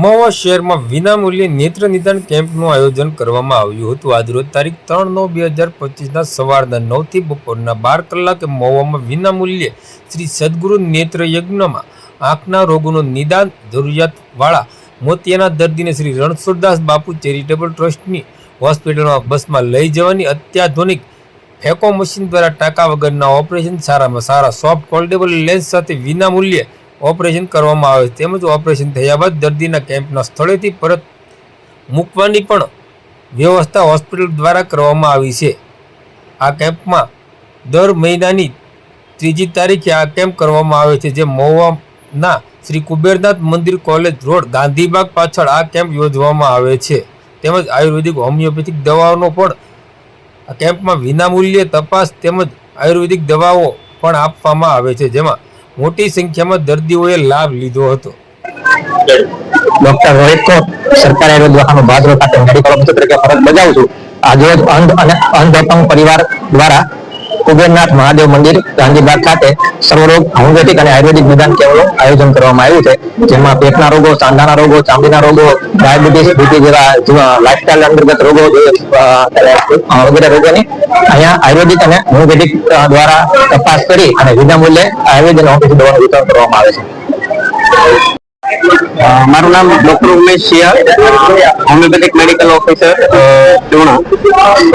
મહુવા શહેરમાં વિનામૂલ્યે નેત્ર નિદાન કેમ્પનું આયોજન કરવામાં આવ્યું હતું. આજરોજ તારીખ ત્રણ નવ બે હજાર પચીસના સવારના નવથી બપોરના બાર કલાકે મહુવામાં વિનામૂલ્યે શ્રી સદગુરુ નેત્ર યજ્ઞમાં આંખના રોગોનું નિદાન જરૂરિયાતવાળા મોતિયાના દર્દીને શ્રી રણછોડદાસ બાપુ ચેરિટેબલ ટ્રસ્ટની હોસ્પિટલમાં બસમાં લઈ જવાની અત્યાધુનિક ફેકો મશીન દ્વારા ટાંકા વગરના ઓપરેશન સારામાં સારા સોફ્ટ ફોલ્ડેબલ લેન્સ સાથે વિનામૂલ્યે ઓપરેશન કરવામાં આવે છે તેમજ ઓપરેશન થયા બાદ દર્દીના કેમ્પના સ્થળેથી પરત મૂકવાની પણ વ્યવસ્થા હોસ્પિટલ દ્વારા કરવામાં આવી છે. આ કેમ્પમાં દર મહિનાની ત્રીજી તારીખે આ કેમ્પ કરવામાં આવે છે, જે મહુવાના શ્રી કુબેરનાથ મંદિર કોલેજ રોડ ગાંધીબાગ પાછળ આ કેમ્પ યોજવામાં આવે છે. તેમજ આયુર્વેદિક હોમિયોપેથિક દવાઓનો પણ આ કેમ્પમાં વિનામૂલ્યે તપાસ તેમજ આયુર્વેદિક દવાઓ પણ આપવામાં આવે છે, જેમાં મોટી સંખ્યામાં દર્દીઓએ લાભ લીધો હતો. ડોક્ટર રોહિત કોર સરકારી આયુર્વેદ દવાખાનું ભાદરો ખાતે મેડિકલ ઓફિસર તરીકે ફરજ બજાવું છું. આજે અંધ અને અંધ પરિવાર દ્વારા કુબેરનાથ મહાદેવ મંદિર ગાંધીબાગ ખાતે સર્વરોગ હોમિયોપેથિક અને આયુર્વેદિક નિદાન કેમ્પનું આયોજન કરવામાં આવ્યું છે. જેમાં પેટના રોગો, સાંધાના રોગો, ચામડીના રોગો, ડાયાબિટીસ, બીપી જેવા લાઇફસ્ટાઇલ અંતર્ગત રોગો વગેરે રોગોની અહીંયા આયુર્વેદિક અને હોમિયોપેથિક દ્વારા તપાસ કરી અને વિનામૂલ્યે આયુર્વેદ અને હોમિયોપેથિક દવાનું વિતરણ કરવામાં આવે છે. મારું નામ doctor Umesh Shiya homeopathic medical officer ચૂણા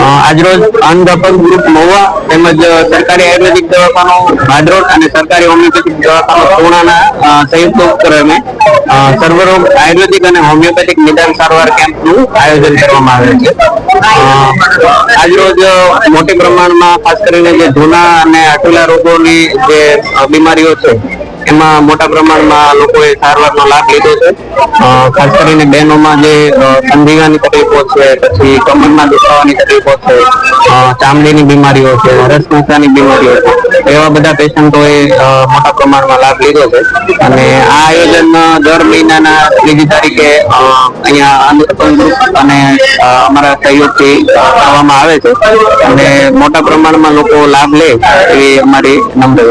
આજરોજ અંધ ગ્રુપ મહુવા તેમજ સરકારી આયુર્વેદિક દવાખાનો, ભાદરોડ અને સરકારી હોમિયોપેથિક દવાખાનો ચૂણાના સંયુક્ત ઉપક્રમે સર્વરોગ આયુર્વેદિક અને હોમિયોપેથિક નિદાન સારવાર કેમ્પનું આયોજન કરવામાં આવેલ છે. આજરોજ મોટી પ્રમાણમાં ખાસ કરીને જે જૂના અને આટલા રોગોની જે બીમારીઓ છે એમાં મોટા પ્રમાણમાં લોકોએ સારવારનો લાભ લીધો છે. ખાસ કરીને બહેનોમાં જે સંધિગાની તકલીફો છે, પછી કમરમાં દુખાવાની તકલીફો છે ચામડીની બીમારીઓ છે રસનસાની બીમારીઓ છે, એવા બધા પેશન્ટોએ મોટા પ્રમાણમાં લાભ લીધો છે. અને આ આયોજન દર મહિનાના ત્રીજી તારીખે અહીંયા આંધ્ર ગ્રુપ અને અમારા સહયોગથી કરવામાં આવે છે. અને મોટા પ્રમાણમાં લોકો લાભ લે, એવી અમારી નમ્ર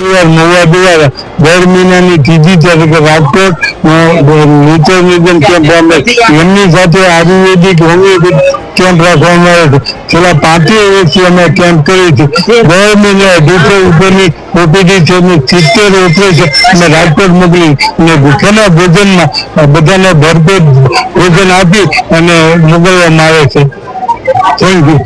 પરિવાર નવા દ્વારા મહિનાની ત્રીજી તારીખે રાજકોટ અ, નીચે કેમ્પ એમની સાથે આયુર્વેદિક હોમિયોપેથી કેમ્પ રાખવામાં આવે છે. છેલ્લા પાંચેય વર્ષથી અમે કેમ્પ કરી છે દર મહિને અઢીસો ઉપરની ઓપીડી છે અને સિત્તેર ઓપરેશન અમે રાજકોટ મોકલી અને ભૂખ્યાના ભોજનમાં બધાને ભરપેટ ભોજન આપી અને મોકલવામાં આવે છે. Thank you